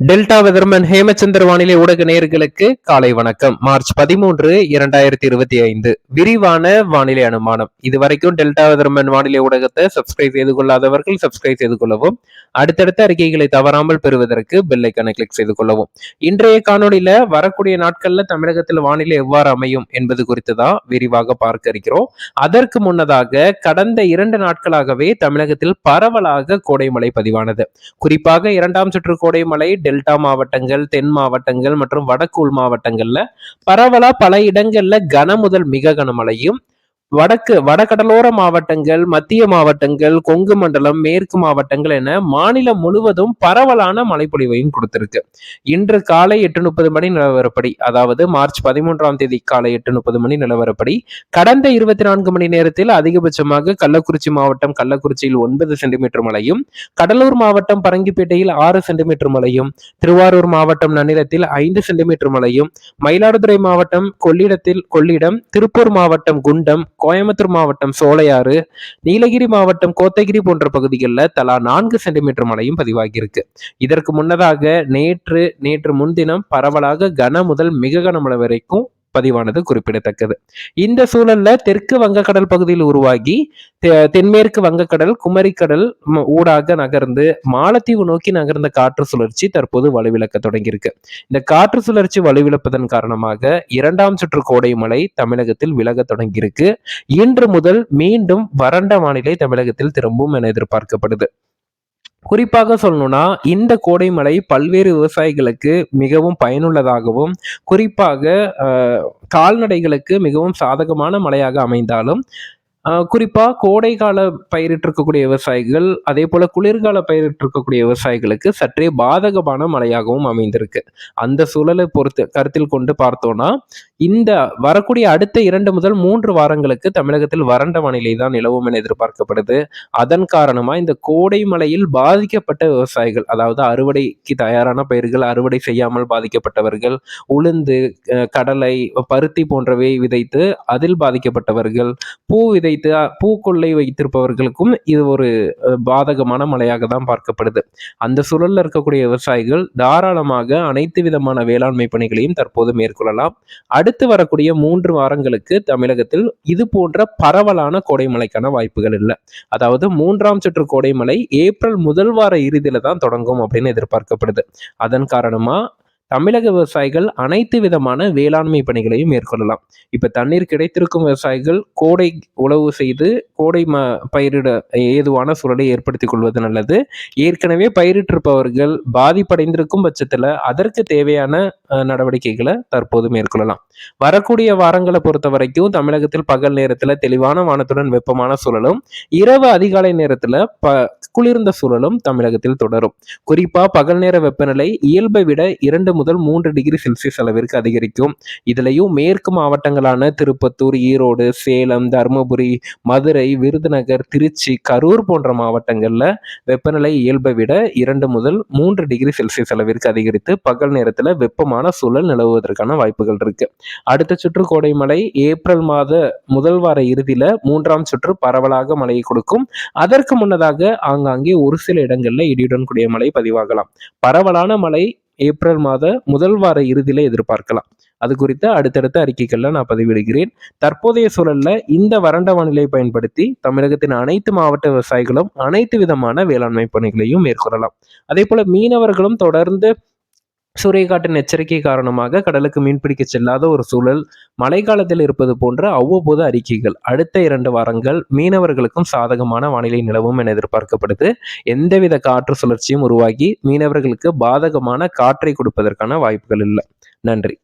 Delta weatherman Hemachandar வானிலை ஊடக நேயர்களுக்கு காலை வணக்கம். மார்ச் பதிமூன்று இரண்டாயிரத்தி இருபத்தி ஐந்து. விரிவான வானிலை அனுமானம். இதுவரைக்கும் டெல்டா வெதர்மன் வானிலை ஊடகத்தை சப்ஸ்கிரைப் செய்து கொள்ளாதவர்கள் சப்ஸ்கிரைப் செய்து கொள்ளவும் அடுத்தடுத்த அறிக்கைகளை தவறாமல் பெறுவதற்கு பெல்லைக்கான கிளிக் செய்து கொள்ளவும். இன்றைய காணொலியில வரக்கூடிய நாட்கள்ல தமிழகத்தில் வானிலை எவ்வாறு அமையும் என்பது குறித்து தான் விரிவாக பார்க்க இருக்கிறோம். அதற்கு முன்னதாக கடந்த இரண்டு நாட்களாகவே தமிழகத்தில் பரவலாக கோடைமழை பதிவானது. குறிப்பாக இரண்டாம் சுற்று கோடைமழை டெல்டா மாவட்டங்கள் தென் மாவட்டங்கள் மற்றும் வடக்கு உள் மாவட்டங்கள்ல பரவலா பல இடங்கள்ல கன முதல் மிக கனமழையும் வடக்கு வடகடலோர மாவட்டங்கள் மத்திய மாவட்டங்கள் கொங்கு மண்டலம் மேற்கு மாவட்டங்கள் என மாநிலம் முழுவதும் பரவலான மழைப்பொழிவையும் கொடுத்திருக்கு. இன்று காலை எட்டு முப்பது மணி நிலவரப்படி அதாவது மார்ச் பதிமூன்றாம் தேதி காலை எட்டு முப்பது மணி நிலவரப்படி கடந்த இருபத்தி நான்கு மணி நேரத்தில் அதிகபட்சமாக கள்ளக்குறிச்சி மாவட்டம் கள்ளக்குறிச்சியில் ஒன்பது சென்டிமீட்டர் மழையும் கடலூர் மாவட்டம் பரங்கிப்பேட்டையில் ஆறு சென்டிமீட்டர் மழையும் திருவாரூர் மாவட்டம் நன்னிலத்தில் ஐந்து சென்டிமீட்டர் மழையும் மயிலாடுதுறை மாவட்டம் கொள்ளிடத்தில் கொள்ளிடம் திருப்பூர் மாவட்டம் குண்டம் கோயம்புத்தூர் மாவட்டம் சோலையாறு நீலகிரி மாவட்டம் கோத்தகிரி போன்ற பகுதிகளில் தலா நான்கு சென்டிமீட்டர் மழையும் பதிவாகியிருக்கு. இதற்கு முன்னதாக நேற்று நேற்று முன்தினம் பரவலாக கன முதல் மிக கனமழை வரைக்கும் பதிவானது குறிப்பிடத்தக்கது. இந்த சூழல்ல தெற்கு வங்கக்கடல் பகுதியில் உருவாகி தென்மேற்கு வங்கக்கடல் குமரிக்கடல் ஊடாக நகர்ந்து மாலத்தீவு நோக்கி நகர்ந்த காற்று சுழற்சி தற்போது வலுவிழக்க தொடங்கியிருக்கு. இந்த காற்று சுழற்சி வலுவிழப்பதன் காரணமாக இரண்டாம் சுற்று கோடை மழை தமிழகத்தில் விலக தொடங்கியிருக்கு. இன்று முதல் மீண்டும் வறண்ட வானிலை தமிழகத்தில் திரும்பும் என எதிர்பார்க்கப்படுது. குறிப்பாக சொல்லணும்னா இந்த கோடை மழை பல்வேறு விவசாயிகளுக்கு மிகவும் பயனுள்ளதாகவும் குறிப்பாக கால்நடைகளுக்கு மிகவும் சாதகமான மழையாக அமைந்தாலும் குறிப்பாக கோடை கால பயிரிட்டிருக்கக்கூடிய விவசாயிகள் அதே போல் குளிர்கால பயிரிட்டிருக்கக்கூடிய விவசாயிகளுக்கு சற்றே பாதகமான மழையாகவும் அமைந்திருக்கு. அந்த சூழலை பொறுத்து கருத்தில் கொண்டு பார்த்தோம்னா இந்த வரக்கூடிய அடுத்த இரண்டு முதல் மூன்று வாரங்களுக்கு தமிழகத்தில் வறண்ட வானிலை தான் நிலவும் என எதிர்பார்க்கப்படுது. அதன் காரணமாக இந்த கோடை மழையில் பாதிக்கப்பட்ட விவசாயிகள் அதாவது அறுவடைக்கு தயாரான பயிர்கள் அறுவடை செய்யாமல் பாதிக்கப்பட்டவர்கள் உளுந்து கடலை பருத்தி போன்றவை விதைத்து அதில் பாதிக்கப்பட்டவர்கள் பூ விதை வைத்து பூக்கொள்ளை வைத்திருப்பவர்களுக்கும் இது ஒரு பாதகமான மழையாக தான் பார்க்கப்படுது. அந்த சூழலில் இருக்கக்கூடிய விவசாயிகள் தாராளமாக அனைத்து விதமான வேளாண்மை பணிகளையும் தற்போது மேற்கொள்ளலாம். அடுத்து வரக்கூடிய மூன்று வாரங்களுக்கு தமிழகத்தில் இது போன்ற பரவலான கோடைமழைக்கான வாய்ப்புகள் இல்லை. அதாவது மூன்றாம் சுற்று கோடைமழை ஏப்ரல் முதல் வார இறுதியில தான் தொடங்கும் அப்படின்னு எதிர்பார்க்கப்படுது. அதன் காரணமா தமிழக விவசாயிகள் அனைத்து விதமான வேளாண்மை பணிகளையும் மேற்கொள்ளலாம். இப்ப தண்ணீர் கிடைத்திருக்கும் விவசாயிகள் கோடை உழவு செய்து கோடை ம பயிரிட ஏதுவான சூழலை ஏற்படுத்திக் கொள்வது நல்லது. ஏற்கனவே பயிரிட்டிருப்பவர்கள் பாதிப்படைந்திருக்கும் பட்சத்துல அதற்கு தேவையான நடவடிக்கைகளை தற்போது மேற்கொள்ளலாம். வரக்கூடிய வாரங்களை பொறுத்த வரைக்கும் தமிழகத்தில் பகல் நேரத்துல தெளிவான வானத்துடன் வெப்பமான சூழலும் இரவு அதிகாலை நேரத்துல ப குளிர்ந்த சூழலும் தமிழகத்தில் தொடரும். குறிப்பா பகல் நேர வெப்பநிலை இயல்பை விட இரண்டு முதல் மூன்று டிகிரி செல்சியஸ் அளவிற்கு அதிகரிக்கும். இதுலையும் மேற்கு மாவட்டங்களான திருப்பத்தூர் ஈரோடு சேலம் தருமபுரி மதுரை விருதுநகர் திருச்சி கரூர் போன்ற மாவட்டங்களில் வெப்பநிலை இயல்பை விட இரண்டு முதல் மூன்று டிகிரி செல்சியஸ் அளவிற்கு அதிகரித்து பகல் நேரத்தில் வெப்பமான சூழல் நிலவுவதற்கான வாய்ப்புகள் இருக்கு. அடுத்த சுற்று கோடை மழை ஏப்ரல் மாத முதல் வார இறுதியில் மூன்றாம் சுற்று பரவலாக மழையை கொடுக்கும். அதற்கு முன்னதாக ஆங்காங்கே ஒரு சில இடங்களில் இடியுடன் கூடிய மழை பதிவாகலாம். பரவலான மழை ஏப்ரல் மாத முதல் வார இறுதியில எதிர்பார்க்கலாம். அது குறித்த அடுத்தடுத்த அறிக்கைகள்ல நான் பதிவிடுகிறேன். தற்போதைய சூழல்ல இந்த வறண்ட வானிலையை பயன்படுத்தி தமிழகத்தின் அனைத்து மாவட்ட விவசாயிகளும் அனைத்து விதமான வேளாண்மை பணிகளையும் மேற்கொள்ளலாம். அதே போல மீனவர்களும் தொடர்ந்து சூறைக்காற்றின் எச்சரிக்கை காரணமாக கடலுக்கு மீன்பிடிக்க செல்லாத ஒரு சூழல் மழைக்காலத்தில் இருப்பது போன்ற அவ்வப்போது அறிக்கைகள். அடுத்த இரண்டு வாரங்கள் மீனவர்களுக்கும் சாதகமான வானிலை நிலவும் என எதிர்பார்க்கப்படுது. எந்தவித காற்று சுழற்சியும் உருவாகி மீனவர்களுக்கு பாதகமான காற்றை கொடுப்பதற்கான வாய்ப்புகள் இல்லை. நன்றி.